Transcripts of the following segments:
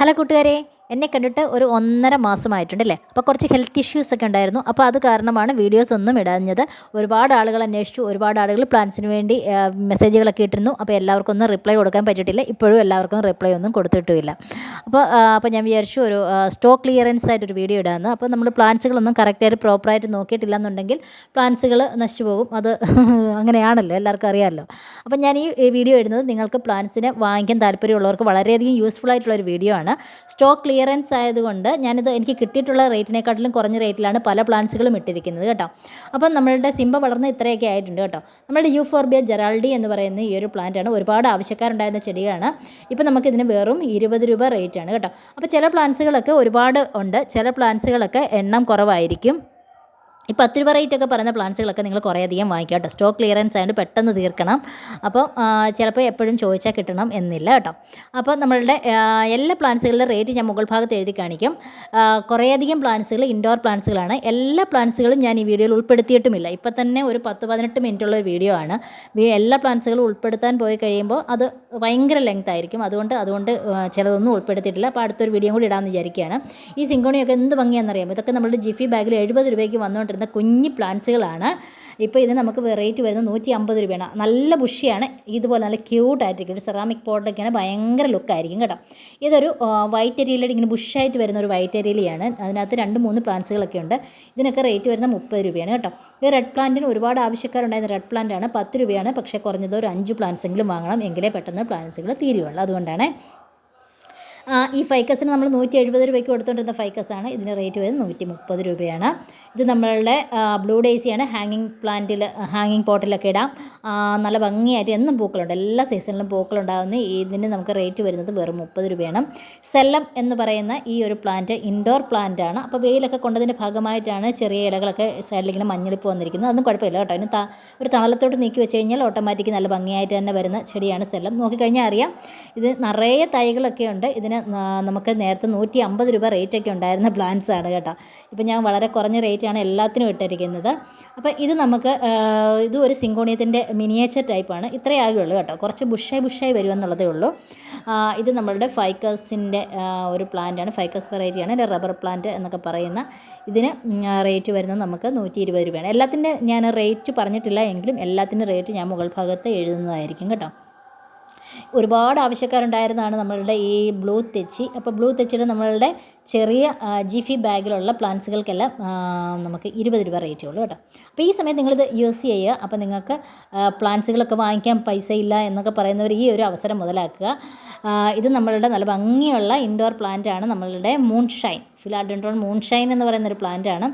Hello കൂട്ടുകാരെ എന്നെ കണ്ടിട്ട് ഒരു ഒന്നര മാസമായിട്ടുണ്ട് അല്ലേ അപ്പോൾ കുറച്ച് ഹെൽത്ത് ഇഷ്യൂസ് ഒക്കെ ഉണ്ടായിരുന്നു. അപ്പോൾ അത് കാരണമാണ് വീഡിയോസ് ഒന്നും ഇടാഞ്ഞത്. ഒരുപാട് ആളുകൾ അന്വേഷിച്ചു. ഒരുപാട് ആളുകൾ പ്ലാൻസിന് വേണ്ടി മെസ്സേജുകളൊക്കെ ഇട്ടിരുന്നു. അപ്പോൾ എല്ലാവർക്കും ഒന്നും റിപ്ലൈ കൊടുക്കാൻ പറ്റിയിട്ടില്ല. ഇപ്പോഴും എല്ലാവർക്കും റിപ്ലൈ ഒന്നും കൊടുത്തിട്ടുമില്ല. അപ്പോൾ അപ്പോൾ ഞാൻ വിചാരിച്ചു ഒരു സ്റ്റോക്ക് ക്ലിയറൻസ് ആയിട്ട് ഒരു വീഡിയോ ഇടാമെന്ന് അപ്പോൾ നമ്മൾ പ്ലാൻസുകളൊന്നും കറക്റ്റായിട്ട് പ്രോപ്പറായിട്ട് നോക്കിയിട്ടില്ല എന്നുണ്ടെങ്കിൽ പ്ലാൻസുകൾ നശിച്ചു പോകും. അത് അങ്ങനെയാണല്ലോ. എല്ലാവർക്കും അറിയാമല്ലോ. അപ്പോൾ ഞാൻ ഈ വീഡിയോ ഇടുന്നത് നിങ്ങൾക്ക് പ്ലാൻസിനെ വാങ്ങിക്കാൻ താല്പര്യമുള്ളവർക്ക് വളരെയധികം യൂസ്ഫുൾ ആയിട്ടുള്ള ഒരു വീഡിയോ ആണ്. സ്റ്റോക്ക് ക്ലിയറൻസ് ആയതുകൊണ്ട് ഞാനിത് എനിക്ക് കിട്ടിയിട്ടുള്ള റേറ്റിനെക്കാട്ടിലും കുറഞ്ഞ റേറ്റിലാണ് പല പ്ലാന്റ്സുകളും ഇട്ടിരിക്കുന്നത് കേട്ടോ. അപ്പം നമ്മളുടെ സിംബ വളർന്ന് ഇത്രയൊക്കെ ആയിട്ടുണ്ട് കേട്ടോ. നമ്മളുടെ യൂഫോർബിയ ജെറാൾഡി എന്ന് പറയുന്ന ഈ ഒരു പ്ലാന്റാണ് ഒരുപാട് ആവശ്യക്കാരുണ്ടായിരുന്ന ചെടിയാണ് ഇപ്പം നമുക്കിതിന് വെറും ഇരുപത് രൂപ റേറ്റാണ് കേട്ടോ. അപ്പോൾ ചില പ്ലാന്റ്സുകളൊക്കെ ഒരുപാട് ഉണ്ട്. ചില പ്ലാന്റ്സുകളൊക്കെ എണ്ണം കുറവായിരിക്കും. ഈ പത്ത് രൂപ റേറ്റ് ഒക്കെ പറയുന്ന പ്ലാൻസുകളൊക്കെ നിങ്ങൾ കുറേയധികം വാങ്ങിക്കുക കേട്ടോ. സ്റ്റോക്ക് ക്ലിയറൻസ് ആയതുകൊണ്ട് പെട്ടെന്ന് തീർക്കണം. അപ്പോൾ ചിലപ്പോൾ എപ്പോഴും ചോദിച്ചാൽ കിട്ടണം എന്നില്ല കേട്ടോ. അപ്പോൾ നമ്മളുടെ എല്ലാ പ്ലാൻസുകളുടെ റേറ്റ് ഞാൻ മുകൾ ഭാഗത്ത് എഴുതി കാണിക്കും. കുറേയധികം പ്ലാൻസുകൾ ഇൻഡോർ പ്ലാൻസുകളാണ് എല്ലാ പ്ലാൻസുകളും ഞാൻ ഈ വീഡിയോയിൽ ഉൾപ്പെടുത്തിയിട്ടുമില്ല. ഇപ്പം തന്നെ ഒരു പത്ത് പതിനെട്ട് മിനിറ്റുള്ള ഒരു വീഡിയോ ആണ്. എല്ലാ പ്ലാൻസുകളും ഉൾപ്പെടുത്താൻ പോയി കഴിയുമ്പോൾ അത് ഭയങ്കര ലെങ്ത് ആയിരിക്കും. അതുകൊണ്ട് അതുകൊണ്ട് ചിലതൊന്നും ഉൾപ്പെടുത്തിയിട്ടില്ല. അപ്പോൾ അടുത്തൊരു വീഡിയോ കൂടി ഇടാമെന്ന് വിചാരിക്കുകയാണ്. ഈ സിങ്കോണിയൊക്കെ എന്ത് ഭംഗിയാണെന്നറിയാം ഇതൊക്കെ നമ്മുടെ ജിഫി ബാഗിൽ എഴുപത് രൂപയ്ക്ക് വന്നുകൊണ്ടിരുന്ന കുഞ്ഞി പ്ലാന്റ്സുകളാണ്. ഇപ്പോൾ ഇത് നമുക്ക് വെറൈറ്റി വരുന്നത് നൂറ്റി അമ്പത് രൂപയാണ്. നല്ല ബുഷിയാണ്. ഇതുപോലെ നല്ല ക്യൂട്ടായിട്ടിരിക്കും ഒരു സെറാമിക് പോട്ടൊക്കെയാണ്. ഭയങ്കര ലുക്കായിരിക്കും കേട്ടോ. ഇതൊരു വൈറ്റ് എരിയിലായിട്ട് ഇങ്ങനെ ബുഷായിട്ട് വരുന്ന ഒരു വൈറ്റ് എരിയിലാണ് അതിനകത്ത് രണ്ട് മൂന്ന് പ്ലാന്റ്സുകളൊക്കെ ഉണ്ട്. ഇതിനൊക്കെ റേറ്റ് വരുന്നത് മുപ്പത് രൂപയാണ് കേട്ടോ. ഇത് റെഡ് പ്ലാന്റിന് ഒരുപാട് ആവശ്യക്കാരുണ്ടായിരുന്ന റെഡ് പ്ലാന്റ് ആണ്. പത്ത് രൂപയാണ്. പക്ഷേ കുറഞ്ഞത് ഒരു അഞ്ച് പ്ലാന്റ്സ് എങ്കിലും വാങ്ങണം. എങ്കിലേ പെട്ടെന്ന് പ്ലാന്റ്സുകൾ തീരുകയുള്ളൂ. അതുകൊണ്ടാണ്. ഈ ഫൈക്കസിന് നമ്മൾ നൂറ്റി എഴുപത് രൂപയ്ക്ക് കൊടുത്തുകൊണ്ടിരുന്ന ഫൈക്കസാണ് ഇതിന് റേറ്റ് വരുന്നത് നൂറ്റി മുപ്പത് രൂപയാണ്. ഇത് നമ്മളുടെ ബ്ലൂ ഡേസിയാണ് ഹാങ്ങിങ് പ്ലാന്റിൽ ഹാങ്ങിങ് പോട്ടിലൊക്കെ ഇടാം. നല്ല ഭംഗിയായിട്ട് എന്നും പൂക്കളുണ്ട്. എല്ലാ സീസണിലും പൂക്കളുണ്ടാകുന്ന ഇതിന് നമുക്ക് റേറ്റ് വരുന്നത് വെറും മുപ്പത് രൂപയാണ്. സെല്ലം എന്ന് പറയുന്ന ഈ ഒരു പ്ലാന്റ് ഇൻഡോർ പ്ലാന്റ് ആണ് അപ്പോൾ വെയിലൊക്കെ കൊണ്ടതിന്റെ ഭാഗമായിട്ടാണ് ചെറിയ ഇലകളൊക്കെ സൈഡിലിങ്ങനെ മഞ്ഞളിപ്പ് വന്നിരിക്കുന്നത്. അതൊന്നും കുഴപ്പമില്ല കേട്ടോ. അതിന് ഒരു തണലത്തോട്ട് നീക്കി വെച്ച് കഴിഞ്ഞാൽ ഓട്ടോമാറ്റിക് നല്ല ഭംഗിയായിട്ട് തന്നെ വരുന്ന ചെടിയാണ് സെല്ലം നോക്കിക്കഴിഞ്ഞാൽ അറിയാം ഇത് നിറയെ തൈകളൊക്കെ ഉണ്ട്. ഇതിന് നമുക്ക് നേരത്തെ നൂറ്റി അമ്പത് രൂപ റേറ്റൊക്കെ ഉണ്ടായിരുന്ന പ്ലാന്റ്സ് ആണ് കേട്ടോ. ഇപ്പം ഞാൻ വളരെ കുറഞ്ഞ റേറ്റാണ് എല്ലാത്തിനും ഇട്ടിരിക്കുന്നത്. അപ്പോൾ ഇത് നമുക്ക് ഇത് ഒരു സിങ്കോണിയത്തിന്റെ മിനിയേച്ചർ ടൈപ്പാണ് ഇത്രയേ ആകുള്ളൂ കേട്ടോ. കുറച്ച് ബുഷായി ബുഷായി വരുമെന്നുള്ളതേ ഉള്ളൂ. ഇത് നമ്മളുടെ ഫൈക്കസിന്റെ ഒരു പ്ലാന്റാണ് ഫൈക്കസ് വെറൈറ്റിയാണ് അല്ലെ റബ്ബർ പ്ലാന്റ് എന്നൊക്കെ പറയുന്ന ഇതിന് റേറ്റ് വരുന്നത് നമുക്ക് നൂറ്റി ഇരുപത് രൂപയാണ്. എല്ലാത്തിന്റെ ഞാൻ റേറ്റ് പറഞ്ഞിട്ടില്ല എങ്കിലും എല്ലാത്തിന്റെ റേറ്റ് ഞാൻ മുകൾ ഭാഗത്ത് എഴുതുന്നതായിരിക്കും കേട്ടോ. ഒരുപാട് ആവശ്യക്കാരുണ്ടായിരുന്നതാണ് നമ്മളുടെ ഈ ബ്ലൂ തെച്ചി. അപ്പോൾ ബ്ലൂ തെച്ചിയുടെ നമ്മളുടെ ചെറിയ ജിഫി ബാഗിലുള്ള പ്ലാന്റ്സുകൾക്കെല്ലാം നമുക്ക് ഇരുപത് രൂപ റേറ്റേ ഉള്ളൂ കേട്ടോ. അപ്പോൾ ഈ സമയത്ത് നിങ്ങളിത് യൂസ് ചെയ്യുക. അപ്പോൾ നിങ്ങൾക്ക് പ്ലാന്റ്സുകളൊക്കെ വാങ്ങിക്കാൻ പൈസ ഇല്ല എന്നൊക്കെ പറയുന്നവർ ഈ ഒരു അവസരം മുതലാക്കുക. ഇത് നമ്മളുടെ നല്ല ഭംഗിയുള്ള ഇൻഡോർ പ്ലാന്റാണ് നമ്മളുടെ moon shine philodendron moon shine എന്ന് പറയുന്നൊരു പ്ലാന്റാണ്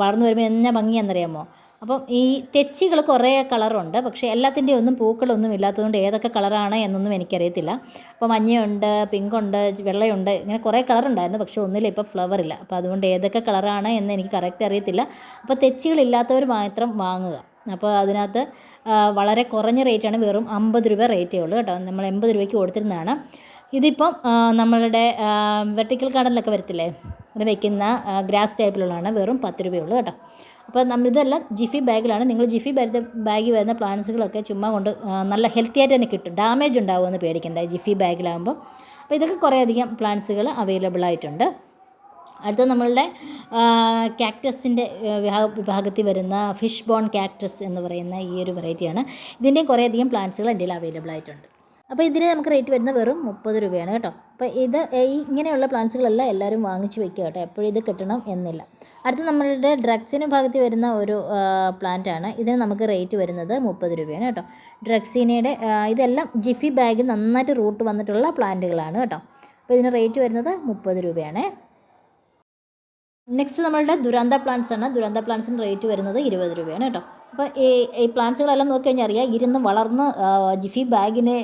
വളർന്നു വരുമ്പോൾ എന്നാ ഭംഗിയാണെന്നറിയാമോ അപ്പം ഈ തെച്ചികൾ കുറേ കളറുണ്ട് പക്ഷേ എല്ലാത്തിന്റെ ഒന്നും പൂക്കളൊന്നും ഇല്ലാത്തതുകൊണ്ട് ഏതൊക്കെ കളറാണ് എന്നൊന്നും എനിക്കറിയത്തില്ല. അപ്പോൾ മഞ്ഞയുണ്ട് പിങ്കുണ്ട് വെള്ളയുണ്ട് ഇങ്ങനെ കുറേ കളറുണ്ടായിരുന്നു പക്ഷേ ഒന്നിലും ഇപ്പോൾ ഫ്ലവർ ഇല്ല അപ്പോൾ അതുകൊണ്ട് ഏതൊക്കെ കളറാണ് എന്ന് എനിക്ക് കറക്റ്റ് അറിയത്തില്ല. അപ്പോൾ തെച്ചികളില്ലാത്തവർ മാത്രം വാങ്ങുക. അപ്പോൾ അതിനകത്ത് വളരെ കുറഞ്ഞ റേറ്റാണ് വെറും അമ്പത് രൂപ റേറ്റേ ഉള്ളൂ കേട്ടോ. നമ്മൾ എൺപത് രൂപയ്ക്ക് കൊടുത്തിരുന്നതാണ്. ഇതിപ്പം നമ്മളുടെ വെർട്ടിക്കൽ ഗാർഡനിലൊക്കെ വരത്തില്ലേ? അങ്ങനെ വയ്ക്കുന്ന ഗ്രാസ് ടൈപ്പിലുള്ളതാണ് വെറും പത്ത് രൂപയുള്ളൂ കേട്ടോ. അപ്പോൾ നമ്മൾ ഇതെല്ലാം ജിഫി ബാഗിലാണ്. നിങ്ങൾ ജിഫി വരുന്ന ബാഗിൽ വരുന്ന പ്ലാന്റ്സുകളൊക്കെ ചുമ്മാ കൊണ്ട് നല്ല ഹെൽത്തി ആയിട്ട് തന്നെ കിട്ടും. ഡാമേജ് ഉണ്ടാവുമെന്ന് പേടിക്കണ്ട ജിഫി ബാഗിലാകുമ്പോൾ അപ്പോൾ ഇതൊക്കെ കുറേയധികം പ്ലാന്റ്സുകൾ അവൈലബിൾ ആയിട്ടുണ്ട്. അടുത്ത നമ്മളുടെ കാക്ടസിന്റെ വിഭാഗത്തിൽ വരുന്ന ഫിഷ് ബോൺ കാക്ടസ് എന്ന് പറയുന്ന ഈ ഒരു വെറൈറ്റിയാണ് ഇതിന്റെയും കുറേയധികം പ്ലാന്റ്സുകൾ എന്റെ അവൈലബിൾ ആയിട്ടുണ്ട്. അപ്പോൾ ഇതിന് നമുക്ക് റേറ്റ് വരുന്നത് വെറും മുപ്പത് രൂപയാണ് കേട്ടോ. അപ്പോൾ ഇത് ഇങ്ങനെയുള്ള പ്ലാന്റ്സുകളെല്ലാം എല്ലാവരും വാങ്ങിച്ചു വെക്കുക കേട്ടോ. എപ്പോഴും ഇത് കിട്ടണം എന്നില്ല. അടുത്ത നമ്മളുടെ ഡ്രഗ്സിന് ഭാഗത്ത് വരുന്ന ഒരു പ്ലാന്റാണ് ഇതിന് നമുക്ക് റേറ്റ് വരുന്നത് മുപ്പത് രൂപയാണ് കേട്ടോ. ഡ്രഗ്സിനയുടെ ഇതെല്ലാം ജിഫി ബാഗിൽ നന്നായിട്ട് റൂട്ട് വന്നിട്ടുള്ള പ്ലാന്റുകളാണ് കേട്ടോ. അപ്പോൾ ഇതിന് റേറ്റ് വരുന്നത് മുപ്പത് രൂപയാണ്. നെക്സ്റ്റ് നമ്മളുടെ ദുരന്ത പ്ലാന്റ്സ് ആണ്. ദുരന്ത പ്ലാന്റ്സിന് റേറ്റ് വരുന്നത് ഇരുപത് രൂപയാണ് കേട്ടോ. അപ്പോൾ ഈ ഈ പ്ലാന്റ്സുകളെല്ലാം നോക്കി കഴിഞ്ഞാൽ അറിയാം ഇരുന്ന് വളർന്ന് ജിഫി ബാഗിന്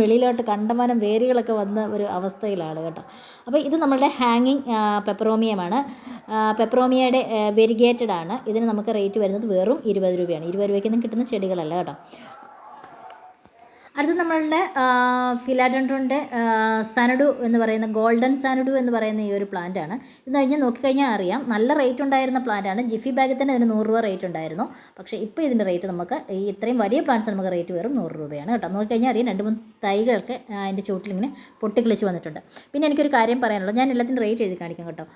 വെളിയിലോട്ട് കണ്ടമാനം വേരുകളൊക്കെ വന്ന ഒരു അവസ്ഥയിലാണ് കേട്ടോ. അപ്പോൾ ഇത് നമ്മളുടെ ഹാങ്ങിങ് പെപ്പറോമിയമാണ്. പെപ്പറോമിയയുടെ വെരിഗേറ്റഡ് ആണ് ഇതിന് നമുക്ക് റേറ്റ് വരുന്നത് വെറും ഇരുപത് രൂപയാണ്. ഇരുപത് രൂപയ്ക്കൊന്നും കിട്ടുന്ന ചെടികളല്ല കേട്ടോ. അടുത്ത നമ്മളുടെ ഫിലാഡൻഡ്രോണിന്റെ സനഡു എന്ന് പറയുന്ന ഗോൾഡൻ സനഡു എന്ന് പറയുന്ന ഈ ഒരു പ്ലാന്റ് ആണ്. ഇത് കഴിഞ്ഞ് നോക്കിക്കഴിഞ്ഞാൽ അറിയാം നല്ല റേറ്റ് ഉണ്ടായിരുന്ന പ്ലാന്റ് ആണ്. ജിഫി ബാഗിൽ തന്നെ ഇതിന് നൂറ് രൂപ റേറ്റ് ഉണ്ടായിരുന്നു. പക്ഷേ ഇപ്പോൾ ഇതിന്റെ റേറ്റ് നമുക്ക് ഈ ഇത്രയും വലിയ പ്ലാന്റ്സ് നമുക്ക് റേറ്റ് വെറും നൂറ് രൂപയാണ് കേട്ടോ. നോക്കിക്കഴിഞ്ഞാൽ അറിയാം രണ്ട് മൂന്ന് തൈകളൊക്കെ അതിന്റെ ചുവട്ടിലിങ്ങനെ പൊട്ടിക്കിളിച്ച് വന്നിട്ടുണ്ട്. പിന്നെ എനിക്കൊരു കാര്യം പറയാനുള്ളത് ഞാൻ എല്ലാത്തിനും റേറ്റ് എഴുതി കാണിക്കാം കേട്ടോ.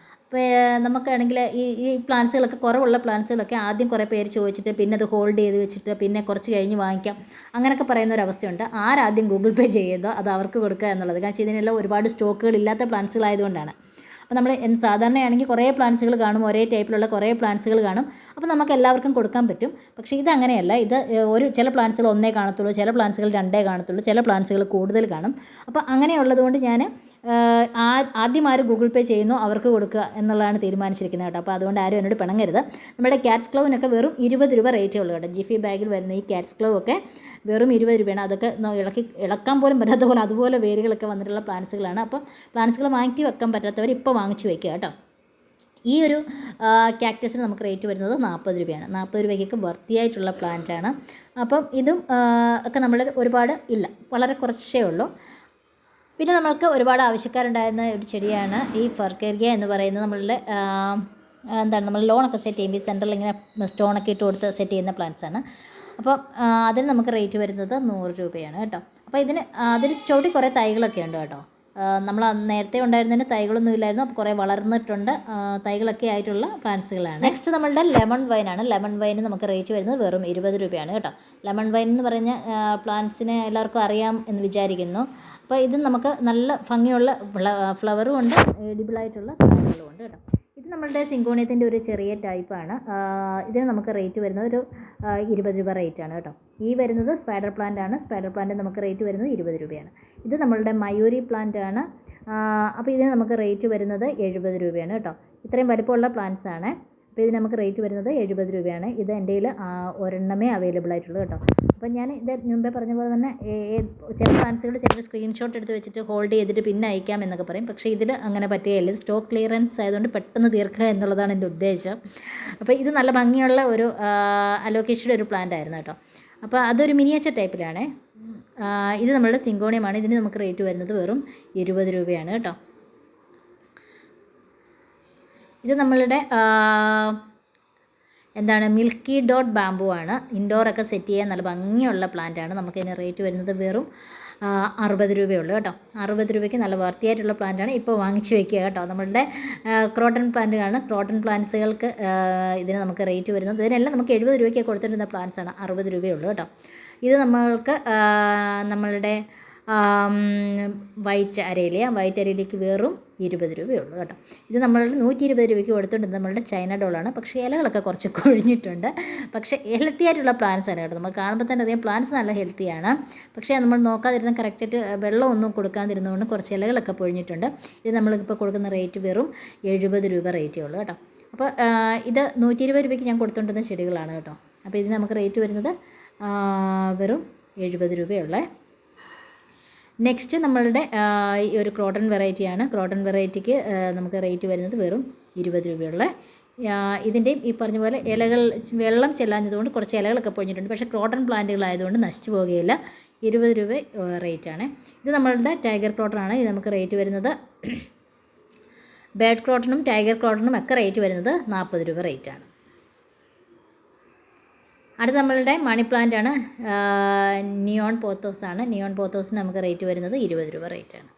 നമുക്കാണെങ്കിൽ ഈ ഈ പ്ലാന്റ്സുകളൊക്കെ കുറവുള്ള പ്ലാന്റ്സുകളൊക്കെ ആദ്യം കുറേ പേര് ചോദിച്ചിട്ട് പിന്നെ അത് ഹോൾഡ് ചെയ്ത് വെച്ചിട്ട് പിന്നെ കുറച്ച് കഴിഞ്ഞ് വാങ്ങിക്കാം. അങ്ങനെയൊക്കെ പറയുന്ന ഒരു അവസ്ഥയുണ്ട്. ആരാദ്യം ഗൂഗിൾ പേ ചെയ്യുന്നോ അത് അവർക്ക് കൊടുക്കുക എന്നുള്ളത്? കാരണം ഇതിനെല്ലാം ഒരുപാട് സ്റ്റോക്കുകൾ ഇല്ലാത്ത പ്ലാന്റ്സുകളായതുകൊണ്ടാണ് അപ്പോൾ നമ്മൾ സാധാരണയാണെങ്കിൽ കുറേ പ്ലാന്റ്സുകൾ കാണും ഒരേ ടൈപ്പിലുള്ള കുറേ പ്ലാന്റ്സുകൾ കാണും. അപ്പോൾ നമുക്ക് എല്ലാവർക്കും കൊടുക്കാൻ പറ്റും. പക്ഷേ ഇത് അങ്ങനെയല്ല. ഇത് ഒരു ചില പ്ലാന്റ്സുകൾ ഒന്നേ കാണത്തുള്ളൂ ചില പ്ലാന്റ്സുകൾ രണ്ടേ കാണത്തുള്ളൂ ചില പ്ലാന്റ്സുകൾ കൂടുതൽ കാണും. അപ്പോൾ അങ്ങനെയുള്ളത് കൊണ്ട് ഞാൻ ആദ്യം ആര് ഗൂഗിൾ പേ ചെയ്യുന്നു അവർക്ക് കൊടുക്കുക എന്നുള്ളതാണ് തീരുമാനിച്ചിരിക്കുന്നത് കേട്ടോ. അപ്പോൾ അതുകൊണ്ട് ആരും എന്നോട് പിണങ്ങരുത്. നമ്മുടെ ക്യാറ്റ്സ് ക്ലോവിനൊക്കെ വെറും ഇരുപത് രൂപ റേറ്റേ ഉള്ളൂ കേട്ടോ. ജിഫി ബാഗിൽ വരുന്ന ഈ ക്യാറ്റ്സ് ക്ലൗ ഒക്കെ വെറും ഇരുപത് രൂപയാണ്. അതൊക്കെ ഇളക്കി ഇളക്കാൻ പോലും പറ്റാത്ത പോലെ അതുപോലെ വേരുകളൊക്കെ വന്നിട്ടുള്ള പ്ലാന്റ്സുകളാണ്. അപ്പം പ്ലാന്റ്സുകൾ വാങ്ങി വെക്കാൻ പറ്റാത്തവർ ഇപ്പോൾ വാങ്ങിച്ചു വെക്കുക കേട്ടോ. ഈ ഒരു ക്യാക്ടസിന് നമുക്ക് റേറ്റ് വരുന്നത് നാൽപ്പത് രൂപയാണ്. നാൽപ്പത് രൂപയ്ക്കൊക്കെ വർത്തിയായിട്ടുള്ള പ്ലാന്റാണ്. അപ്പം ഇതും ഒക്കെ നമ്മൾ ഒരുപാട് ഇല്ല. വളരെ കുറച്ചേ ഉള്ളൂ. പിന്നെ നമ്മൾക്ക് ഒരുപാട് ആവശ്യക്കാരുണ്ടായിരുന്ന ഒരു ചെടിയാണ് ഈ ഫർക്കേരിയ എന്ന് പറയുന്നത്. നമ്മളുടെ എന്താണ് നമ്മൾ ലോണൊക്കെ സെറ്റ് ചെയ്യുമ്പോൾ സെന്ററിൽ ഇങ്ങനെ സ്റ്റോണൊക്കെ ഇട്ട് കൊടുത്ത് സെറ്റ് ചെയ്യുന്ന പ്ലാന്റ്സാണ് അപ്പോൾ അതിന് നമുക്ക് റേറ്റ് വരുന്നത് നൂറ് രൂപയാണ് കേട്ടോ. അപ്പോൾ ഇതിന് അതിന് ചുവട്ടി കുറേ തൈകളൊക്കെ ഉണ്ട് കേട്ടോ. നമ്മൾ നേരത്തെ ഉണ്ടായിരുന്നതിന് തൈകളൊന്നും ഇല്ലായിരുന്നു. അപ്പോൾ കുറേ വളർന്നിട്ടുണ്ട് തൈകളൊക്കെ ആയിട്ടുള്ള പ്ലാന്റ്സുകളാണ്. നെക്സ്റ്റ് നമ്മളുടെ ലെമൺ വൈനാണ് ലെമൺ വൈന് നമുക്ക് റേറ്റ് വരുന്നത് വെറും ഇരുപത് രൂപയാണ് കേട്ടോ. ലെമൺ വൈൻ എന്ന് പറഞ്ഞ പ്ലാന്റ്സിനെ എല്ലാവർക്കും അറിയാം എന്ന് വിചാരിക്കുന്നു. അപ്പോൾ ഇത് നമുക്ക് നല്ല ഭംഗിയുള്ള ഫ്ലവറും ഉണ്ട്. എഡിബിളായിട്ടുള്ള പ്ലാന്റുകളും ഉണ്ട് കേട്ടോ. നമ്മളുടെ സിങ്കോണിയത്തിന്റെ ഒരു ചെറിയ ടൈപ്പാണ്. ഇതിന് നമുക്ക് റേറ്റ് വരുന്നത് ഒരു ഇരുപത് രൂപ റേറ്റ് ആണ് കേട്ടോ. ഈ വരുന്നത് സ്പൈഡർ പ്ലാന്റ് ആണ്. സ്പൈഡർ പ്ലാന്റ് നമുക്ക് റേറ്റ് വരുന്നത് ഇരുപത് രൂപയാണ്. ഇത് നമ്മളുടെ മയൂരി പ്ലാന്റ് ആണ്. അപ്പോൾ ഇതിന് നമുക്ക് റേറ്റ് വരുന്നത് എഴുപത് രൂപയാണ് കേട്ടോ. ഇത്രയും വലിപ്പമുള്ള പ്ലാന്റ്സ് ആണ് അപ്പോൾ ഇത് നമുക്ക് റേറ്റ് വരുന്നത് എഴുപത് രൂപയാണ്. ഇത് എന്റെ കയ്യിൽ ഒരെണ്ണമേ അവൈലബിൾ ആയിട്ടുള്ളൂ കേട്ടോ. അപ്പോൾ ഞാൻ ഇത് മുമ്പേ പറഞ്ഞ പോലെ തന്നെ ചില ഫാൻസുകൾ ചില സ്ക്രീൻഷോട്ട് എടുത്ത് വെച്ചിട്ട് ഹോൾഡ് ചെയ്തിട്ട് പിന്നെ അയക്കാം എന്നൊക്കെ പറയും. പക്ഷേ ഇതിൽ അങ്ങനെ പറ്റുകയില്ല. സ്റ്റോക്ക് ക്ലിയറൻസ് ആയതുകൊണ്ട് പെട്ടെന്ന് തീർക്കുക എന്നുള്ളതാണ് എന്റെ ഉദ്ദേശം. അപ്പോൾ ഇത് നല്ല ഭംഗിയുള്ള ഒരു അലോക്കേഷയുടെ ഒരു പ്ലാന്റ് ആയിരുന്നു കേട്ടോ. അപ്പോൾ അതൊരു മിനിയേച്ചർ ടൈപ്പിലാണേ ഇത് നമ്മളുടെ സിങ്കോണിയമാണ് ഇതിന് നമുക്ക് റേറ്റ് വരുന്നത് വെറും ഇരുപത് രൂപയാണ് കേട്ടോ. ഇത് നമ്മളുടെ എന്താണ് മിൽക്കി ഡോട്ട് ബാമ്പു ആണ്. ഇൻഡോറൊക്കെ സെറ്റ് ചെയ്യാൻ നല്ല ഭംഗിയുള്ള പ്ലാന്റ് ആണ്. നമുക്കിതിന് റേറ്റ് വരുന്നത് വെറും അറുപത് രൂപയുള്ളൂ കേട്ടോ. അറുപത് രൂപയ്ക്ക് നല്ല വർത്തിയായിട്ടുള്ള പ്ലാന്റ് ആണ്. ഇപ്പോൾ വാങ്ങിച്ചു വയ്ക്കുക കേട്ടോ. നമ്മളുടെ ക്രോട്ടൺ പ്ലാന്റുകളാണ് ക്രോട്ടൺ പ്ലാന്റ്സുകൾക്ക് ഇതിന് നമുക്ക് റേറ്റ് വരുന്നത്. ഇതിനെല്ലാം നമുക്ക് എഴുപത് രൂപയ്ക്ക് കൊടുത്തിരുന്ന പ്ലാന്റ്സ് ആണ്. അറുപത് രൂപയുള്ളൂ കേട്ടോ. ഇത് നമ്മൾക്ക് നമ്മളുടെ വൈറ്റ് അരയില വൈറ്റ് അരയിലേക്ക് വെറും ഇരുപത് രൂപയുള്ളൂ കേട്ടോ. ഇത് നമ്മൾ നൂറ്റി ഇരുപത് രൂപയ്ക്ക് കൊടുത്തിട്ടുണ്ട് നമ്മളുടെ ചൈന ഡോളാണ് പക്ഷേ ഇലകളൊക്കെ കുറച്ച് കൊഴിഞ്ഞിട്ടുണ്ട്. പക്ഷേ ഹെൽത്തി ആയിട്ടുള്ള പ്ലാന്റ്സ് ആണ് കേട്ടോ. നമുക്ക് കാണുമ്പോൾ തന്നെ അറിയാം പ്ലാന്റ്സ് നല്ല ഹെൽത്തിയാണ് പക്ഷേ നമ്മൾ നോക്കാതിരുന്ന കറക്റ്റായിട്ട് വെള്ളമൊന്നും കൊടുക്കാതിരുന്നതുകൊണ്ട് കുറച്ച് ഇലകളൊക്കെ പൊഴിഞ്ഞിട്ടുണ്ട്. ഇത് നമ്മളിപ്പോൾ കൊടുക്കുന്ന റേറ്റ് വെറും എഴുപത് രൂപ റേറ്റേ ഉള്ളൂ കേട്ടോ. അപ്പോൾ ഇത് നൂറ്റി ഇരുപത് രൂപയ്ക്ക് ഞാൻ കൊടുത്തുകൊണ്ടിരുന്ന ചെടികളാണ് കേട്ടോ. അപ്പോൾ ഇതിന് നമുക്ക് റേറ്റ് വരുന്നത് ആ, വെറും എഴുപത് രൂപയുള്ളേ. നെക്സ്റ്റ് നമ്മളുടെ ഈ ഒരു ക്രോട്ടൺ വെറൈറ്റിയാണ് ക്രോട്ടൺ വെറൈറ്റിക്ക് നമുക്ക് റേറ്റ് വരുന്നത് വെറും ഇരുപത് രൂപയുള്ള ഇതിന്റെയും ഈ പറഞ്ഞ പോലെ ഇലകൾ വെള്ളം ചെല്ലാഞ്ഞതുകൊണ്ട് കുറച്ച് ഇലകളൊക്കെ പൊഴിഞ്ഞിട്ടുണ്ട്. പക്ഷേ ക്രോട്ടൺ പ്ലാന്റുകളായതുകൊണ്ട് നശിച്ചു പോകുകയില്ല ഇരുപത് രൂപ റേറ്റാണ് ഇത് നമ്മളുടെ ടൈഗർ ക്രോട്ടൺ ആണ്. ഇത് നമുക്ക് റേറ്റ് വരുന്നത് ബേഡ് ക്രോട്ടണും ടൈഗർ ക്രോട്ടണും ഒക്കെ റേറ്റ് വരുന്നത് നാൽപ്പത് രൂപ റേറ്റാണ് അടുത്ത നമ്മളുടെ മണി പ്ലാന്റ് ആണ് നിയോൺ പോത്തോസ് ആണ്. നിയോൺ പോത്തോസിന് നമുക്ക് റേറ്റ് വരുന്നത് ഇരുപത് രൂപ റേറ്റാണ്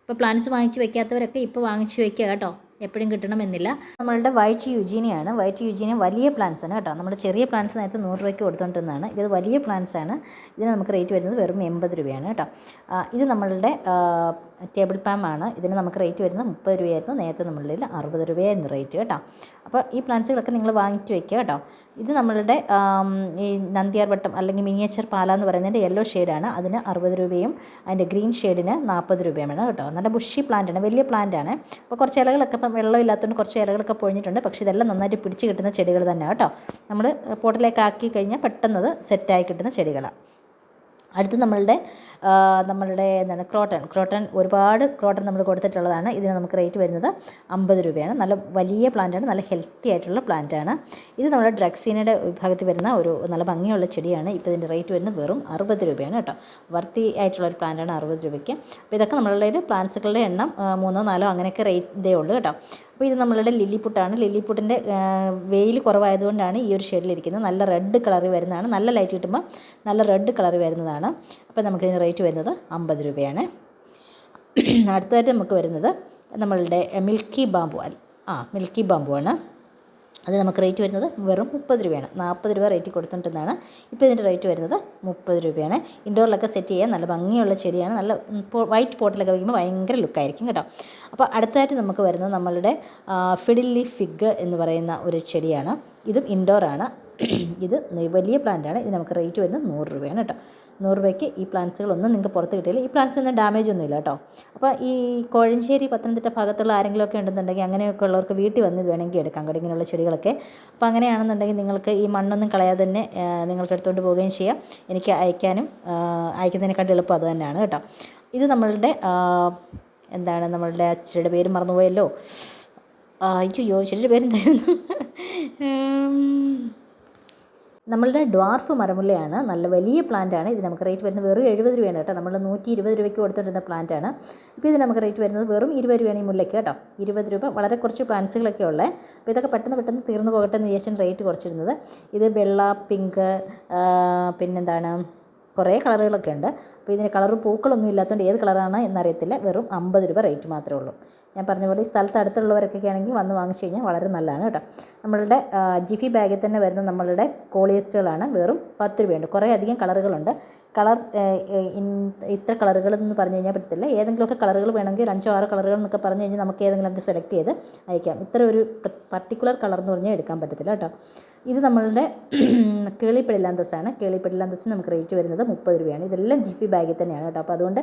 ഇപ്പോൾ പ്ലാന്റ്സ് വാങ്ങിച്ച് വെക്കാത്തവരൊക്കെ ഇപ്പോൾ വാങ്ങിച്ച് വെക്കുക കേട്ടോ. എപ്പോഴും കിട്ടണമെന്നില്ല. നമ്മളുടെ വൈറ്റ് യുജീനിയാണ് വൈറ്റ് യുജീനിയ വലിയ പ്ലാന്റ്സ് ആണ് കേട്ടോ. നമ്മുടെ ചെറിയ പ്ലാന്റ്സ് നേരത്തെ നൂറ് രൂപയ്ക്ക് കൊടുത്തുകൊണ്ടിരുന്നതാണ് ഇത് വലിയ പ്ലാന്റ്സ് ആണ്. ഇതിന് നമുക്ക് റേറ്റ് വരുന്നത് വെറും എൺപത് രൂപയാണ് കേട്ടോ. ഇത് നമ്മളുടെ ടേബിൾ പാം ആണ്. ഇതിന് നമുക്ക് റേറ്റ് വരുന്നത് മുപ്പത് രൂപയായിരുന്നു. നേരത്തെ നമ്മളിൽ അറുപത് രൂപയായിരുന്നു റേറ്റ് കേട്ടോ. അപ്പോൾ ഈ പ്ലാന്റ്സുകളൊക്കെ നിങ്ങൾ വാങ്ങിച്ച് വെക്കുക കേട്ടോ. ഇത് നമ്മളുടെ ഈ നന്ദിയാർ വട്ടം അല്ലെങ്കിൽ മിനിയേച്ചർ പാല എന്ന് പറയുന്നതിന്റെ യെല്ലോ ഷെയ്ഡാണ് അതിന് അറുപത് രൂപയും അതിന്റെ ഗ്രീൻ ഷെയ്ഡിന് നാൽപ്പത് രൂപയുമാണ് കേട്ടോ. നല്ല ബുഷി പ്ലാന്റ് ആണ്. വലിയ പ്ലാന്റ് ആണ്. അപ്പോൾ കുറച്ച് ഇലകളൊക്കെ ഇപ്പം വെള്ളം ഇല്ലാത്തതുകൊണ്ട് കുറച്ച് ഇലകളൊക്കെ പൊഴിഞ്ഞിട്ടുണ്ട്. പക്ഷേ ഇതെല്ലാം നന്നായിട്ട് പിടിച്ച് കിട്ടുന്ന ചെടികൾ തന്നെ കേട്ടോ. നമ്മൾ പോട്ടിലേക്ക് ആക്കി കഴിഞ്ഞാൽ പെട്ടെന്ന് അത് സെറ്റായി കിട്ടുന്ന ചെടികളാണ് അടുത്ത് നമ്മളുടെ നമ്മളുടെ എന്താണ് ക്രോട്ടൺ. ക്രോട്ടൺ ഒരുപാട് ക്രോട്ടൺ നമ്മൾ കൊടുത്തിട്ടുള്ളതാണ്. ഇതിന് നമുക്ക് റേറ്റ് വരുന്നത് അമ്പത് രൂപയാണ്. നല്ല വലിയ പ്ലാന്റാണ് നല്ല ഹെൽത്തി ആയിട്ടുള്ള പ്ലാന്റാണ് ഇത് നമ്മുടെ ഡ്രഗ്സീനയുടെ വിഭാഗത്തിൽ വരുന്ന ഒരു നല്ല ഭംഗിയുള്ള ചെടിയാണ്. ഇപ്പോൾ ഇതിന്റെ റേറ്റ് വരുന്നത് വെറും അറുപത് രൂപയാണ് കേട്ടോ. വർത്തി ആയിട്ടുള്ള ഒരു പ്ലാന്റാണ് അറുപത് രൂപയ്ക്ക്. അപ്പോൾ ഇതൊക്കെ നമ്മളുടെ പ്ലാന്റ്സുകളുടെ എണ്ണം മൂന്നോ നാലോ അങ്ങനെയൊക്കെ റേറ്റ് ഇതേ ഉള്ളൂ കേട്ടോ. അപ്പോൾ ഇത് നമ്മളുടെ ലില്ലിപ്പുട്ടാണ്. ലില്ലിപ്പുട്ടിന്റെ വെയിൽ കുറവായതുകൊണ്ടാണ് ഈ ഒരു ഷെയ്ഡിലിരിക്കുന്നത് നല്ല റെഡ് കളറിൽ വരുന്നതാണ്. നല്ല ലൈറ്റ് കിട്ടുമ്പോൾ നല്ല റെഡ് കളറിൽ വരുന്നതാണ്. അപ്പോൾ നമുക്കിതിന് റേറ്റ് വരുന്നത് അമ്പത് രൂപയാണ്. അടുത്തതായിട്ട് നമുക്ക് വരുന്നത് നമ്മളുടെ മിൽക്കി ബാമ്പു ആ മിൽക്കി ബാമ്പു ആണ് അത് നമുക്ക് റേറ്റ് വരുന്നത് വെറും മുപ്പത് രൂപയാണ്. നാൽപ്പത് രൂപ റേറ്റ് കൊടുത്തിട്ടുണ്ടെന്നാണ്. ഇപ്പോൾ ഇതിന്റെ റേറ്റ് വരുന്നത് മുപ്പത് രൂപയാണ്. ഇൻഡോറിലൊക്കെ സെറ്റ് ചെയ്യാൻ നല്ല ഭംഗിയുള്ള ചെടിയാണ്. നല്ല വൈറ്റ് പോട്ടിലൊക്കെ വയ്ക്കുമ്പോൾ ഭയങ്കര ലുക്കായിരിക്കും കേട്ടോ. അപ്പോൾ അടുത്തതായിട്ട് നമുക്ക് വരുന്നത് നമ്മളുടെ ഫിഡില്ലി ഫിഗ് എന്ന് പറയുന്ന ഒരു ചെടിയാണ്. ഇതും ഇൻഡോറാണ് ഇത് വലിയ പ്ലാന്റാണ്. ഇത് നമുക്ക് റേറ്റ് വരുന്നത് നൂറ് രൂപയാണ് കേട്ടോ. നൂറ് രൂപയ്ക്ക് ഈ പ്ലാന്റ്സുകളൊന്നും നിങ്ങൾക്ക് പുറത്ത് കിട്ടിയില്ല ഈ പ്ലാന്റ്സ് ഒന്നും ഡാമേജ് ഒന്നുമില്ല കേട്ടോ. അപ്പോൾ ഈ കോഴഞ്ചേരി പത്തനംതിട്ട ഭാഗത്തുള്ള ആരെങ്കിലുമൊക്കെ ഉണ്ടെന്നുണ്ടെങ്കിൽ അങ്ങനെയൊക്കെ ഉള്ളവർക്ക് വീട്ടിൽ വന്ന് ഇത് വേണമെങ്കിൽ എടുക്കാം കേട്ടോ ഇങ്ങനെയുള്ള ചെടികളൊക്കെ. അപ്പോൾ അങ്ങനെയാണെന്നുണ്ടെങ്കിൽ നിങ്ങൾക്ക് ഈ മണ്ണൊന്നും കളയാതെ തന്നെ നിങ്ങൾക്ക് എടുത്തുകൊണ്ട് പോവുകയും ചെയ്യാം. എനിക്ക് അയക്കാനും അയക്കുന്നതിനെക്കാട്ടും എളുപ്പം അത് തന്നെയാണ് കേട്ടോ. ഇത് നമ്മളുടെ എന്താണ് നമ്മളുടെ ചെടിയുടെ പേര് മറന്നുപോയല്ലോ? അയ്യോ ചെടിയുടെ പേരെന്തായിരുന്നു. നമ്മളുടെ ഡ്വാർഫ് മരമുല്ലയാണ്. നല്ല വലിയ പ്ലാന്റാണ് ഇത് നമുക്ക് റേറ്റ് വരുന്നത് വെറും എഴുപത് രൂപയാണ് കേട്ടോ. നമ്മൾ നൂറ്റി ഇരുപത് രൂപയ്ക്ക് കൊടുത്തിരുന്ന പ്ലാന്റാണ് ഇപ്പോൾ ഇത് നമുക്ക് റേറ്റ് വരുന്നത് വെറും ഇരുപത് രൂപയാണ് ഈ മുല്ലയ്ക്ക് കേട്ടോ. ഇരുപത് രൂപ. വളരെ കുറച്ച് പ്ലാന്റ്സുകളൊക്കെ ഉള്ളത് അപ്പോൾ ഇതൊക്കെ പെട്ടെന്ന് പെട്ടെന്ന് തീർന്നു പോകട്ടെ എന്ന് വിചാരിച്ചാണ് റേറ്റ് കുറച്ചിരുന്നത്. ഇത് വെള്ള പിങ്ക് പിന്നെന്താണ്? കുറേ കളറുകളൊക്കെ ഉണ്ട്. അപ്പോൾ ഇതിന് കളർ പൂക്കളൊന്നും ഇല്ലാത്തതുകൊണ്ട് ഏത് കളറാണ് എന്നറിയത്തില്ല. വെറും അമ്പത് രൂപ റേറ്റ് മാത്രമേ ഉള്ളൂ. ഞാൻ പറഞ്ഞ പോലെ ഈ സ്ഥലത്ത് അടുത്തുള്ളവരൊക്കെ ആണെങ്കിൽ വന്ന് വാങ്ങിച്ചു കഴിഞ്ഞാൽ വളരെ നല്ലതാണ് കേട്ടോ. നമ്മളുടെ ജിഫി ബാഗിൽ തന്നെ വരുന്ന നമ്മളുടെ കോളിയസ്റ്റുകളാണ് വെറും പത്ത് രൂപയുണ്ട്. കുറേ അധികം കളറുകളുണ്ട്. കളർ ഇത്ര കളറുകൾ എന്ന് പറഞ്ഞു കഴിഞ്ഞാൽ പറ്റത്തില്ല. ഏതെങ്കിലുമൊക്കെ കളറുകൾ വേണമെങ്കിൽ ഒരു അഞ്ചോ ആറോ കളറുകൾ എന്നൊക്കെ പറഞ്ഞു കഴിഞ്ഞാൽ നമുക്ക് ഏതെങ്കിലുമൊക്കെ സെലക്ട് ചെയ്ത് അയക്കാം. ഇത്ര ഒരു പർട്ടിക്കുലർ കളർ എന്ന് പറഞ്ഞാൽ എടുക്കാൻ പറ്റത്തില്ല കേട്ടോ. ഇത് നമ്മളുടെ കേളിപ്പെടില്ലാന്തസ്സാണ് കേളിപ്പെടില്ലാന്തസ് നമുക്ക് റേറ്റ് വരുന്നത് മുപ്പത് രൂപയാണ്. ഇതെല്ലാം ജിഫി ബാഗിൽ തന്നെയാണ് കേട്ടോ. അപ്പോൾ അതുകൊണ്ട്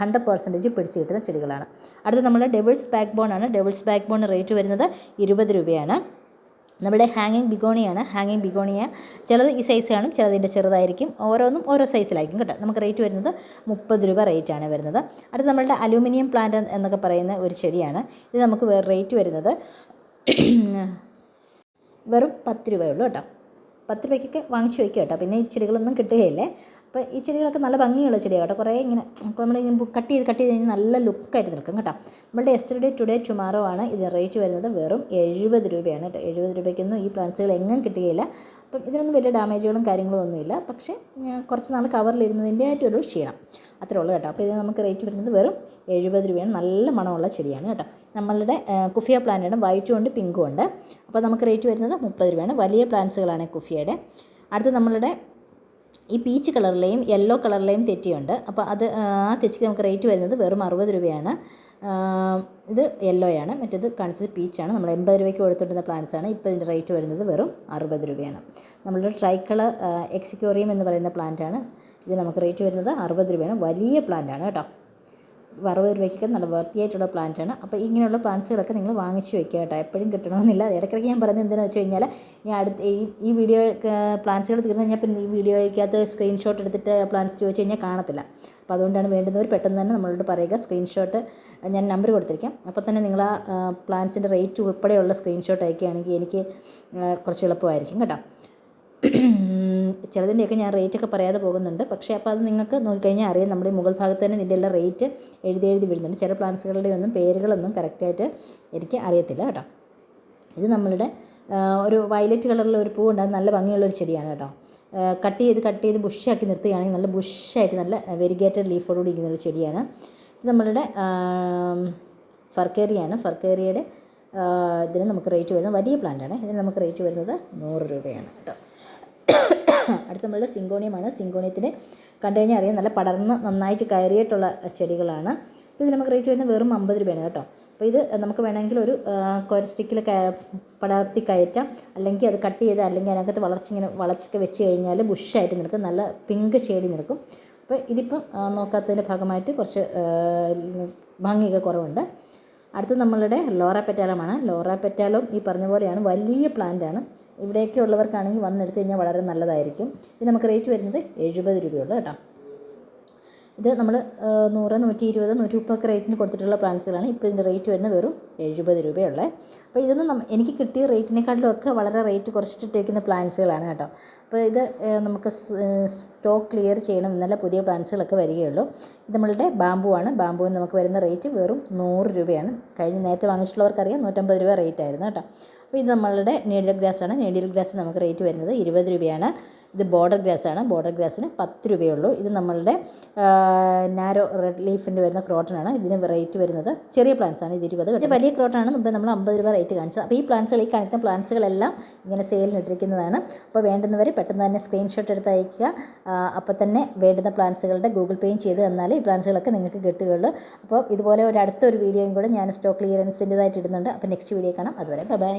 ഹൺഡ്രഡ് പെർസെന്റേജ് പിടിച്ച് കിട്ടുന്ന ചെടികളാണ്. അടുത്ത നമ്മുടെ ഡെവിൾസ് ബാക്ക് ബോൺ ആണ്. ഡെവിൾസ് ബാക്ക് ബോൺ റേറ്റ് വരുന്നത് ഇരുപത് രൂപയാണ്. നമ്മുടെ ഹാങ്ങിങ് ബിഗോണിയാണ് ഹാങ്ങിങ് ബിഗോണിയ. ചിലത് ഈ സൈസ് കാണും ചിലതിന്റെ ചെറുതായിരിക്കും. ഓരോന്നും ഓരോ സൈസിലായിരിക്കും കേട്ടോ. നമുക്ക് റേറ്റ് വരുന്നത് മുപ്പത് രൂപ റേറ്റാണ് വരുന്നത്. അടുത്ത നമ്മളുടെ അലൂമിനിയം പ്ലാന്റ് എന്നൊക്കെ പറയുന്ന ഒരു ചെടിയാണ്. ഇത് നമുക്ക് വേറെ റേറ്റ് വരുന്നത് വെറും പത്ത് രൂപയുള്ളൂ കേട്ടോ. പത്ത് രൂപയ്ക്കൊക്കെ വാങ്ങിച്ചു വയ്ക്കുക കേട്ടോ. പിന്നെ ഈ ചെടികളൊന്നും കിട്ടുകയില്ലേ. അപ്പോൾ ഈ ചെടികളൊക്കെ നല്ല ഭംഗിയുള്ള ചെടിയാണ് കേട്ടോ. കുറേ ഇങ്ങനെ നമ്മളിങ്ങനെ കട്ട് ചെയ്ത് കട്ട് ചെയ്ത് കഴിഞ്ഞാൽ നല്ല ലുക്കായിട്ട് നിൽക്കും കേട്ടോ. നമ്മളുടെ എസ്റ്റർഡേ ടുഡേ ടുമാറോ ആണ് ഇതിന് റേറ്റ് വരുന്നത് വെറും എഴുപത് രൂപയാണ് കേട്ടോ. എഴുപത് രൂപയ്ക്കൊന്നും ഈ പ്ലാന്റ്സുകൾ എങ്ങും കിട്ടുകയില്ല. അപ്പം ഇതിനൊന്നും വലിയ ഡാമേജുകളും കാര്യങ്ങളും ഒന്നുമില്ല. പക്ഷേ കുറച്ച് നാൾ കവറിലിരുന്നതിന്റെ ആയിട്ട് ഒരു ക്ഷീണം. അത്രേ ഉള്ളൂ കേട്ടോ. അപ്പോൾ ഇത് നമുക്ക് റേറ്റ് വരുന്നത് വെറും എഴുപത് രൂപയാണ്. നല്ല മണമുള്ള ചെടിയാണ് കേട്ടോ. നമ്മളുടെ കുഫിയ പ്ലാന്റാണ് വൈറ്റും ഉണ്ട് പിങ്കും ഉണ്ട്. അപ്പോൾ നമുക്ക് റേറ്റ് വരുന്നത് മുപ്പത് രൂപയാണ്. വലിയ പ്ലാന്റ്സുകളാണ് കുഫിയയുടെ. അടുത്ത് നമ്മളുടെ ഈ പീച്ച് കളറിലെയും യെല്ലോ കളറിലെയും തെറ്റിയുണ്ട്. അപ്പോൾ അത് ആ തെച്ചിക്ക് നമുക്ക് റേറ്റ് വരുന്നത് വെറും അറുപത് രൂപയാണ്. ഇത് യെല്ലോയാണ് മറ്റേത് കാണിച്ചത് പീച്ചാണ് നമ്മൾ എൺപത് രൂപയ്ക്ക് കൊടുത്തിട്ടുന്ന പ്ലാന്റ്സ് ആണ്. ഇപ്പോൾ ഇതിന്റെ റേറ്റ് വരുന്നത് വെറും അറുപത് രൂപയാണ്. നമ്മളുടെ കളർ എക്സിക്യൂറിയം എന്ന് പറയുന്ന പ്ലാന്റ് ആണ്. ഇത് നമുക്ക് റേറ്റ് വരുന്നത് അറുപത് രൂപയാണ്. വലിയ പ്ലാന്റ് ആണ് കേട്ടോ. അറുപത് രൂപയ്ക്കൊക്കെ നല്ല വൃത്തിയായിട്ടുള്ള പ്ലാന്റ് ആണ്. അപ്പോൾ ഇങ്ങനെയുള്ള പ്ലാന്റ്സുകളൊക്കെ നിങ്ങൾ വാങ്ങിച്ച് വെക്കുക കേട്ടോ. എപ്പോഴും കിട്ടണമെന്നില്ല. ഇടയ്ക്കിടയ്ക്ക് ഞാൻ പറയുന്നത് എന്തിനാണെന്ന് വെച്ച് കഴിഞ്ഞാൽ ഞാൻ അടുത്ത ഈ ഈ വീഡിയോ പ്ലാന്റ്സുകൾ തീർന്നു കഴിഞ്ഞാൽ പിന്നെ ഈ വീഡിയോയ്ക്കകത്ത് സ്ക്രീൻഷോട്ട് എടുത്തിട്ട് പ്ലാന്റ്സ് ചോദിച്ചു കഴിഞ്ഞാൽ കാണത്തില്ല. അപ്പോൾ അതുകൊണ്ടാണ് വേണ്ടുന്നവർ പെട്ടെന്ന് തന്നെ നമ്മളോട് പറയുക. സ്ക്രീൻഷോട്ട് ഞാൻ നമ്പർ കൊടുത്തിരിക്കാം. അപ്പോൾ തന്നെ നിങ്ങൾ ആ പ്ലാന്റ്സിന്റെ റേറ്റ് ഉൾപ്പെടെയുള്ള സ്ക്രീൻഷോട്ട് അയക്കുകയാണെങ്കിൽ എനിക്ക് കുറച്ച് എളുപ്പമായിരിക്കും കേട്ടോ. ചിലതിന്റെയൊക്കെ ഞാൻ റേറ്റൊക്കെ പറയാതെ പോകുന്നുണ്ട്. പക്ഷേ അപ്പോൾ അത് നിങ്ങൾക്ക് നോക്കിക്കഴിഞ്ഞാൽ അറിയാം നമ്മുടെ മുകൾ ഭാഗത്ത് തന്നെ ഇതിന്റെ എല്ലാം റേറ്റ് എഴുതി എഴുതി വിടുന്നുണ്ട് ചില പ്ലാന്റ്സുകളുടെ ഒന്നും പേരുകളൊന്നും കറക്റ്റായിട്ട് എനിക്ക് അറിയത്തില്ല കേട്ടോ. ഇത് നമ്മളുടെ ഒരു വയലറ്റ് കളറിലുള്ള ഒരു പൂ ഉണ്ട് അത് നല്ല ഭംഗിയുള്ള ഒരു ചെടിയാണ് കേട്ടോ. കട്ട് ചെയ്ത് കട്ട് ചെയ്ത് ബുഷാക്കി നിർത്തുകയാണെങ്കിൽ നല്ല ബുഷായിട്ട് നല്ല വെരിഗേറ്റഡ് ലീഫോടുകൂടി ഇരിക്കുന്ന ഒരു ചെടിയാണ്. ഇത് നമ്മളുടെ ഫർക്കേറിയാണ്. ഫർക്കേറിയയുടെ ഇതിന് നമുക്ക് റേറ്റ് വരുന്നത് വലിയ പ്ലാന്റാണ്. ഇതിന് നമുക്ക് റേറ്റ് വരുന്നത് നൂറ് രൂപയാണ് കേട്ടോ. അടുത്ത നമ്മളുടെ സിങ്കോണിയമാണ്. സിങ്കോണിയത്തിന് കണ്ടു കഴിഞ്ഞാൽ അറിയാം നല്ല പടർന്ന് നന്നായിട്ട് കയറിയിട്ടുള്ള ചെടികളാണ്. അപ്പോൾ ഇത് നമുക്ക് റേറ്റ് വരുന്നത് വെറും അമ്പത് രൂപയാണ് കേട്ടോ. അപ്പോൾ ഇത് നമുക്ക് വേണമെങ്കിൽ ഒരു കൊരസ്റ്റിക്കിൽ പടർത്തി കയറ്റാം. അല്ലെങ്കിൽ അത് കട്ട് ചെയ്ത് അല്ലെങ്കിൽ അതിനകത്ത് വളർച്ച ഇങ്ങനെ വളച്ചൊക്കെ വെച്ച് കഴിഞ്ഞാൽ ബുഷായിട്ട് നിൽക്കും. നല്ല പിങ്ക് ഷെയ്ഡിൽ നിൽക്കും. അപ്പോൾ ഇതിപ്പം നോക്കാത്തതിന്റെ ഭാഗമായിട്ട് കുറച്ച് ഭംഗിയൊക്കെ കുറവുണ്ട്. അടുത്ത നമ്മളുടെ ലോറ പെറ്റാലമാണ് ലോറ പെറ്റാലും ഈ പറഞ്ഞ പോലെയാണ്. വലിയ പ്ലാന്റാണ് ഇവിടെയൊക്കെ ഉള്ളവർക്കാണെങ്കിൽ വന്നെടുത്ത് കഴിഞ്ഞാൽ വളരെ നല്ലതായിരിക്കും. ഇത് നമുക്ക് റേറ്റ് വരുന്നത് എഴുപത് രൂപയുള്ളൂ കേട്ടോ. ഇത് നമ്മൾ നൂറ് നൂറ്റി ഇരുപത് നൂറ്റി മുപ്പതൊക്കെ റേറ്റിന് കൊടുത്തിട്ടുള്ള പ്ലാൻസുകളാണ് ഇപ്പോൾ ഇതിന്റെ റേറ്റ് വരുന്നത് വെറും എഴുപത് രൂപയുള്ളത് അപ്പോൾ ഇതൊന്നും എനിക്ക് കിട്ടിയ റേറ്റിനെക്കാട്ടിലും ഒക്കെ വളരെ റേറ്റ് കുറച്ചിട്ടിട്ടേക്കുന്ന പ്ലാൻസുകളാണ് കേട്ടോ. അപ്പോൾ ഇത് നമുക്ക് സ്റ്റോക്ക് ക്ലിയർ ചെയ്യണം എന്നല്ല പുതിയ പ്ലാൻസുകളൊക്കെ വരികയുള്ളൂ. ഇത് നമ്മളുടെ ബാമ്പു ആണ്. ബാമ്പുവിന് നമുക്ക് വരുന്ന റേറ്റ് വെറും നൂറ് രൂപയാണ്. കഴിഞ്ഞ് നേരത്തെ വാങ്ങിച്ചിട്ടുള്ളവർക്കറിയാം നൂറ്റമ്പത് രൂപ റേറ്റ് ആയിരുന്നു കേട്ടോ. അപ്പോൾ ഇത് നമ്മളുടെ ഗ്രാസ് ആണ്. നീഡിൽ ഗ്രാസ് നമുക്ക് റേറ്റ് വരുന്നത് ഇരുപത് രൂപയാണ്. ഇത് ബോർഡർ ഗ്രാസ് ആണ്. ബോർഡർ ഗ്രാസിന് പത്ത് രൂപയുള്ളൂ. ഇത് നമ്മളുടെ നാരോ റെഡ് ലീഫിന്റെ വരുന്ന ക്രോട്ടൺ ആണ്. ഇതിന് റേറ്റ് വരുന്നത് ചെറിയ പ്ലാന്റ്സ് ആണ്. ഇത് ഇരുപത് ഇത് വലിയ ക്രോട്ടൺ ആണ്. മുമ്പ് നമ്മൾ അമ്പത് രൂപ റേറ്റ് കാണിച്ചത്. അപ്പോൾ ഈ പ്ലാന്റ്സുകൾ ഈ കാണിക്കുന്ന പ്ലാന്റ്സുകളെല്ലാം ഇങ്ങനെ സെയിലിന് ഇട്ടിരിക്കുന്നതാണ്. അപ്പോൾ വേണ്ടുന്നവർ പെട്ടെന്ന് തന്നെ സ്ക്രീൻഷോട്ട് എടുത്ത് അയക്കുക അപ്പോൾ തന്നെ വേണ്ടുന്ന പ്ലാന്റ്സുകളുടെ ഗൂഗിൾ പേയും ചെയ്ത് തന്നാൽ ഈ പ്ലാന്റ്സുകളൊക്കെ നിങ്ങൾക്ക് കിട്ടുകയുള്ളൂ. അപ്പോൾ ഇതുപോലെ ഒരു അടുത്തൊരു വീഡിയോയും കൂടെ ഞാൻ സ്റ്റോക്ക് ക്ലിയറൻസിന്റെതായിട്ട് ഇടുന്നുണ്ട്. അപ്പോൾ നെക്സ്റ്റ് വീഡിയോ കാണാം. അതുവരെ ബൈ